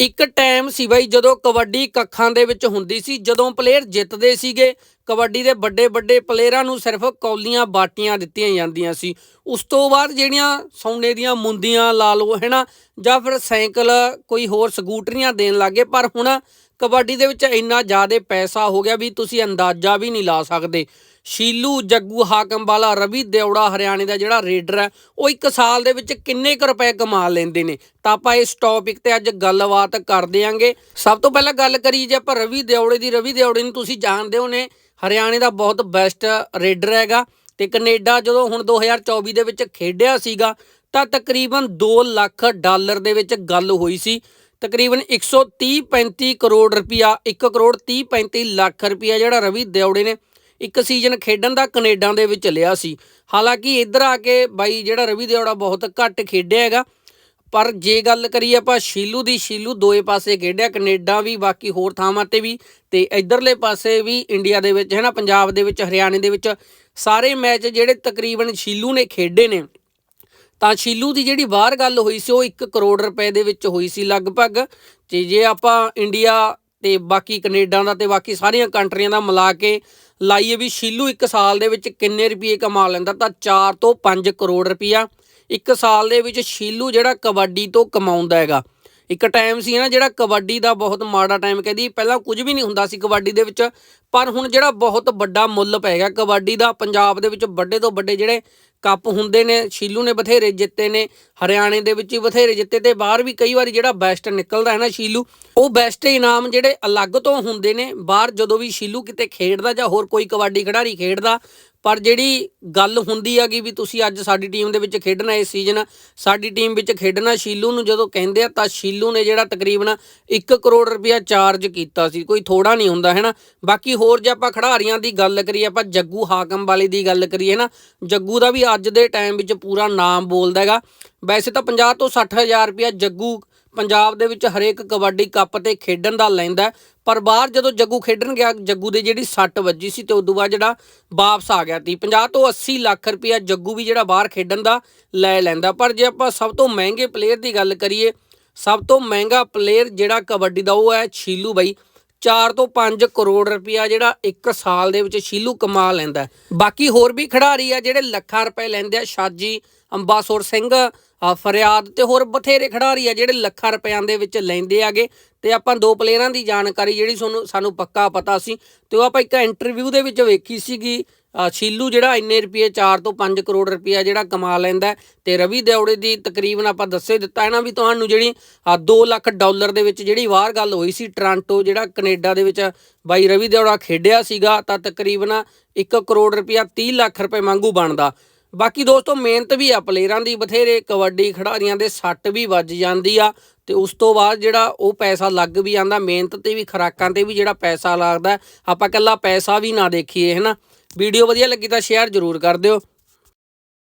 ਇੱਕ ਟਾਈਮ ਸੀ ਬਾਈ ਜਦੋਂ ਕਬੱਡੀ ਕੱਖਾਂ ਦੇ ਵਿੱਚ ਹੁੰਦੀ ਸੀ, ਜਦੋਂ ਪਲੇਅਰ ਜਿੱਤਦੇ ਸੀਗੇ, ਕਬੱਡੀ ਦੇ ਵੱਡੇ ਵੱਡੇ ਪਲੇਅਰਾਂ ਨੂੰ ਸਿਰਫ ਕੌਲੀਆਂ ਬਾਟੀਆਂ ਦਿੱਤੀਆਂ ਜਾਂਦੀਆਂ ਸੀ। ਉਸ ਤੋਂ ਬਾਅਦ ਜਿਹੜੀਆਂ ਸੌਨੇ ਦੀਆਂ ਮੁੰਦੀਆਂ ਲਾ ਲਓ ਹੈਨਾ ਜਾਂ ਫਿਰ ਸਾਈਕਲ, ਕੋਈ ਹੋਰ ਸਕੂਟਰੀਆਂ ਦੇਣ ਲੱਗੇ, ਪਰ ਹੁਣ ਕਬੱਡੀ ਦੇ ਵਿੱਚ ਇੰਨਾ ਜ਼ਿਆਦਾ ਪੈਸਾ ਹੋ ਗਿਆ ਵੀ ਤੁਸੀਂ ਅੰਦਾਜ਼ਾ ਵੀ ਨਹੀਂ ਲਾ ਸਕਦੇ। ਸ਼ੀਲੂ ਜੱਗੂ ਹਾਕਮ ਵਾਲਾ ਰਵੀ ਦਿਉੜਾ ਹਰਿਆਣੇ ਦਾ ਜਿਹੜਾ ਰੇਡਰ ਹੈ, ਉਹ ਇੱਕ ਸਾਲ ਦੇ ਵਿੱਚ ਕਿੰਨੇ ਕੁ ਰੁਪਏ ਕਮਾ ਲੈਂਦੇ ਨੇ? ਤਾਂ ਆਪਾਂ ਇਸ ਟੌਪਿਕ ਤੇ ਅੱਜ ਗੱਲਬਾਤ ਕਰ ਦਿਆਂਗੇ। ਸਭ ਤੋਂ ਪਹਿਲਾਂ ਗੱਲ ਕਰੀ ਜੇ ਆਪਾਂ ਰਵੀ ਦਿਉੜੇ ਦੀ, ਰਵੀ ਦਿਉੜੇ ਨੂੰ ਤੁਸੀਂ ਜਾਣਦੇ ਹੋ ਨੇ, ਹਰਿਆਣੇ ਦਾ ਬਹੁਤ ਬੈਸਟ ਰੇਡਰ ਹੈਗਾ ਤੇ ਕੈਨੇਡਾ ਜਦੋਂ ਹੁਣ 2024 ਦੇ ਵਿੱਚ ਖੇਡਿਆ ਸੀਗਾ, ਤਾਂ ਤਕਰੀਬਨ 2 ਲੱਖ ਡਾਲਰ ਦੇ ਵਿੱਚ ਗੱਲ ਹੋਈ ਸੀ। ਤਕਰੀਬਨ 130 35 ਕਰੋੜ ਰੁਪਿਆ 1 ਕਰੋੜ 30 35 ਲੱਖ ਰੁਪਿਆ ਜਿਹੜਾ ਰਵੀ ਦਿਉੜੇ ਨੇ ਇੱਕ ਸੀਜ਼ਨ ਖੇਡਣ ਦਾ ਕੈਨੇਡਾ ਦੇ ਵਿੱਚ ਲਿਆ ਸੀ। ਹਾਲਾਂਕਿ ਇੱਧਰ ਆ ਕੇ ਬਾਈ ਜਿਹੜਾ ਰਵੀ ਦਿਓੜਾ ਬਹੁਤ ਘੱਟ ਖੇਡਿਆ ਹੈਗਾ। ਪਰ ਜੇ ਗੱਲ ਕਰੀਏ ਆਪਾਂ ਸ਼ੀਲੂ ਦੀ, ਸ਼ੀਲੂ ਦੋਏ ਪਾਸੇ ਖੇਡਿਆ, ਕੈਨੇਡਾ ਵੀ, ਬਾਕੀ ਹੋਰ ਥਾਵਾਂ ਤੇ ਵੀ ਤੇ ਇਧਰਲੇ ਪਾਸੇ ਵੀ ਇੰਡੀਆ ਦੇ ਵਿੱਚ ਹੈ ਨਾ ਪੰਜਾਬ ਦੇ ਵਿੱਚ, ਹਰਿਆਣੇ ਦੇ ਵਿੱਚ ਸਾਰੇ ਮੈਚ ਜਿਹੜੇ ਤਕਰੀਬਨ ਸ਼ੀਲੂ ਨੇ ਖੇਡੇ ਨੇ। ਤਾਂ ਸ਼ੀਲੂ ਦੀ ਜਿਹੜੀ ਬਾਹਰ ਗੱਲ ਹੋਈ ਸੀ, ਉਹ 1 ਕਰੋੜ ਰੁਪਏ ਦੇ ਵਿੱਚ ਹੋਈ ਸੀ ਲਗਭਗ। ਤੇ ਜੇ ਆਪਾਂ ਇੰਡੀਆ ਤੇ ਬਾਕੀ ਕੈਨੇਡਾ ਦਾ ਤੇ ਬਾਕੀ ਸਾਰੀਆਂ ਕੰਟਰੀਆਂ ਦਾ ਮਿਲਾ ਕੇ ਲਾਈਏ ਵੀ ਸ਼ੀਲੂ ਇੱਕ ਸਾਲ ਦੇ ਵਿੱਚ ਕਿੰਨੇ ਰੁਪਏ ਕਮਾ ਲੈਂਦਾ, ਤਾਂ 4 ਤੋਂ 5 ਕਰੋੜ ਰੁਪਈਆ ਇੱਕ ਸਾਲ ਦੇ ਵਿੱਚ ਸ਼ੀਲੂ ਜਿਹੜਾ ਕਬੱਡੀ ਤੋਂ ਕਮਾਉਂਦਾ ਹੈਗਾ। ਇੱਕ ਟਾਈਮ ਸੀ ਨਾ ਜਿਹੜਾ ਕਬੱਡੀ ਦਾ ਬਹੁਤ ਮਾੜਾ ਟਾਈਮ ਕਹਿੰਦੀ ਪਹਿਲਾਂ ਕੁਝ ਵੀ ਨਹੀਂ ਹੁੰਦਾ ਸੀ ਕਬੱਡੀ ਦੇ ਵਿੱਚ, ਪਰ ਹੁਣ ਜਿਹੜਾ ਬਹੁਤ ਵੱਡਾ ਮੁੱਲ ਪੈ ਗਿਆ ਕਬੱਡੀ ਦਾ, ਪੰਜਾਬ ਦੇ ਵਿੱਚ ਵੱਡੇ ਤੋਂ ਵੱਡੇ ਜਿਹੜੇ ਕੱਪ ਹੁੰਦੇ ਨੇ, ਸ਼ੀਲੂ ਨੇ ਬਥੇਰੇ ਜਿੱਤੇ ਨੇ, ਹਰਿਆਣੇ ਦੇ ਵਿੱਚ ਹੀ ਬਥੇਰੇ ਜਿੱਤੇ ਤੇ ਬਾਹਰ ਵੀ ਕਈ ਵਾਰੀ ਜਿਹੜਾ ਬੈਸਟ ਨਿਕਲਦਾ ਹੈ ਨਾ ਸ਼ੀਲੂ, ਉਹ ਬੈਸਟ ਇਨਾਮ ਜਿਹੜੇ ਅਲੱਗ ਤੋਂ ਹੁੰਦੇ ਨੇ, ਬਾਹਰ ਜਦੋਂ ਵੀ ਸ਼ੀਲੂ ਕਿਤੇ ਖੇਡਦਾ ਜਾਂ ਹੋਰ ਕੋਈ ਕਬੱਡੀ ਖਿਡਾਰੀ ਖੇਡਦਾ ਪਰ ਜਿਹੜੀ ਗੱਲ ਹੁੰਦੀ ਹੈਗੀ ਵੀ ਤੁਸੀਂ ਅੱਜ ਸਾਡੀ ਟੀਮ ਦੇ ਵਿੱਚ ਖੇਡਣਾ ਇਸ ਸੀਜ਼ਨ ਸਾਡੀ ਟੀਮ ਵਿੱਚ ਖੇਡਣਾ ਸ਼ੀਲੂ ਨੂੰ ਜਦੋਂ ਕਹਿੰਦੇ ਆ ਤਾਂ ਸ਼ੀਲੂ ਨੇ ਜਿਹੜਾ ਤਕਰੀਬਨ 1 ਕਰੋੜ ਰੁਪਇਆ ਚਾਰਜ ਕੀਤਾ ਸੀ, ਕੋਈ ਥੋੜਾ ਨਹੀਂ ਹੁੰਦਾ ਹੈ ਨਾ ਬਾਕੀ ਹੋਰ ਜੇ ਆਪਾਂ ਖਿਡਾਰੀਆਂ ਦੀ ਗੱਲ ਕਰੀਏ, ਆਪਾਂ ਜੱਗੂ ਹਾਕਮ ਵਾਲੇ ਦੀ ਗੱਲ ਕਰੀਏ ਨਾ ਜੱਗੂ ਦਾ ਵੀ ਅੱਜ ਦੇ ਟਾਈਮ ਵਿੱਚ ਪੂਰਾ ਨਾਮ ਬੋਲਦਾ ਹੈਗਾ। ਵੈਸੇ ਤਾਂ 50 ਤੋਂ 60 ਹਜ਼ਾਰ ਰੁਪਇਆ ਜੱਗੂ ਪੰਜਾਬ ਦੇ ਵਿੱਚ ਹਰੇਕ ਕਬੱਡੀ ਕੱਪ ਤੇ ਖੇਡਣ ਦਾ ਲੈਂਦਾ ਪਰ ਬਾਹਰ ਜਦੋਂ ਜੱਗੂ ਖੇਡਣ ਗਿਆ, ਜੱਗੂ ਦੇ ਜਿਹੜੀ ਸੱਟ ਵੱਜੀ ਸੀ ਤੇ ਉਦੋਂ ਬਾਅਦ ਜਿਹੜਾ ਵਾਪਸ ਆ ਗਿਆ ਤੀ 50 ਤੋਂ 80 ਲੱਖ ਰੁਪਇਆ ਜੱਗੂ ਵੀ ਜਿਹੜਾ ਬਾਹਰ ਖੇਡਣ ਦਾ ਲੈ ਲੈਂਦਾ ਪਰ ਜੇ ਆਪਾਂ ਸਭ ਤੋਂ ਮਹਿੰਗੇ ਪਲੇਅਰ ਦੀ ਗੱਲ ਕਰੀਏ, ਸਭ ਤੋਂ ਮਹਿੰਗਾ ਪਲੇਅਰ ਜਿਹੜਾ ਕਬੱਡੀ ਦਾ ਉਹ ਹੈ ਛੀਲੂ ਬਾਈ। 4 ਤੋਂ 5 ਕਰੋੜ ਰੁਪਇਆ ਜਿਹੜਾ ਇੱਕ ਸਾਲ ਦੇ ਵਿੱਚ ਸ਼ੀਲੂ ਕਮਾ ਲੈਂਦਾ ਬਾਕੀ ਹੋਰ ਵੀ ਖਿਡਾਰੀ ਆ ਜਿਹੜੇ ਲੱਖਾਂ ਰੁਪਏ ਲੈਂਦੇ ਆ, ਸ਼ਾਜੀ, ਅੰਬਾਸੁਰ ਸਿੰਘ ਫਰਿਆਦ ਤੇ ਹੋਰ ਬਥੇਰੇ ਖਿਡਾਰੀ ਆ ਜਿਹੜੇ ਲੱਖਾਂ ਰੁਪਿਆਂ ਦੇ ਵਿੱਚ ਲੈਂਦੇ ਆਗੇ। ਤੇ ਆਪਾਂ ਦੋ ਪਲੇਅਰਾਂ ਦੀ ਜਾਣਕਾਰੀ ਜਿਹੜੀ ਸਾਨੂੰ ਸਾਨੂੰ ਪੱਕਾ ਪਤਾ ਸੀ, ਤੇ ਉਹ ਆਪਾਂ ਇੱਕ ਇੰਟਰਵਿਊ ਦੇ ਵਿੱਚ ਵੇਖੀ ਸੀਗੀ। ਸ਼ੀਲੂ ਜਿਹੜਾ ਇੰਨੇ ਰੁਪਏ 4 ਤੋਂ 5 ਕਰੋੜ ਰੁਪਇਆ ਜਿਹੜਾ ਕਮਾ ਲੈਂਦਾ ਹੈ ਤੇ ਰਵੀ ਦਿਉੜੇ ਦੀ ਤਕਰੀਬਨ ਆਪਾਂ ਦੱਸੇ ਦਿੱਤਾ ਹੈ ਨਾ ਵੀ ਤੁਹਾਨੂੰ ਜਿਹੜੀ 2 ਲੱਖ ਡਾਲਰ ਦੇ ਵਿੱਚ ਜਿਹੜੀ ਬਾਹਰ ਗੱਲ ਹੋਈ ਸੀ ਟ੍ਰਾਂਟੋ ਜਿਹੜਾ ਕੈਨੇਡਾ ਦੇ ਵਿੱਚ ਬਾਈ ਰਵੀ ਦਿਉੜਾ ਖੇਡਿਆ ਸੀਗਾ ਤਾਂ ਤਕਰੀਬਨ 1 ਕਰੋੜ ਰੁਪਇਆ 30 ਲੱਖ ਰੁਪਏ ਵਾਂਗੂ ਬਣਦਾ। ਬਾਕੀ ਦੋਸਤੋ ਮਿਹਨਤ ਵੀ ਆ, ਪਲੇਅਰਾਂ ਦੀ ਬਥੇਰੇ, ਕਬੱਡੀ ਖਿਡਾਰੀਆਂ ਦੇ ਸੱਟ ਵੀ ਵੱਜ ਜਾਂਦੀ ਆ ਤੇ ਉਸ ਤੋਂ ਬਾਅਦ ਜਿਹੜਾ ਉਹ ਪੈਸਾ ਲੱਗ ਵੀ ਜਾਂਦਾ, ਮਿਹਨਤ ਤੇ ਵੀ ਖਰਾਕਾਂ ਤੇ ਵੀ ਜਿਹੜਾ ਪੈਸਾ ਲੱਗਦਾ, ਆਪਾਂ ਇਕੱਲਾ ਪੈਸਾ ਵੀ ਨਾ ਦੇਖੀਏ, ਹੈਨਾ? ਵੀਡੀਓ ਵਧੀਆ ਲੱਗੀ ਤਾਂ ਸ਼ੇਅਰ ਜ਼ਰੂਰ ਕਰ ਦਿਓ।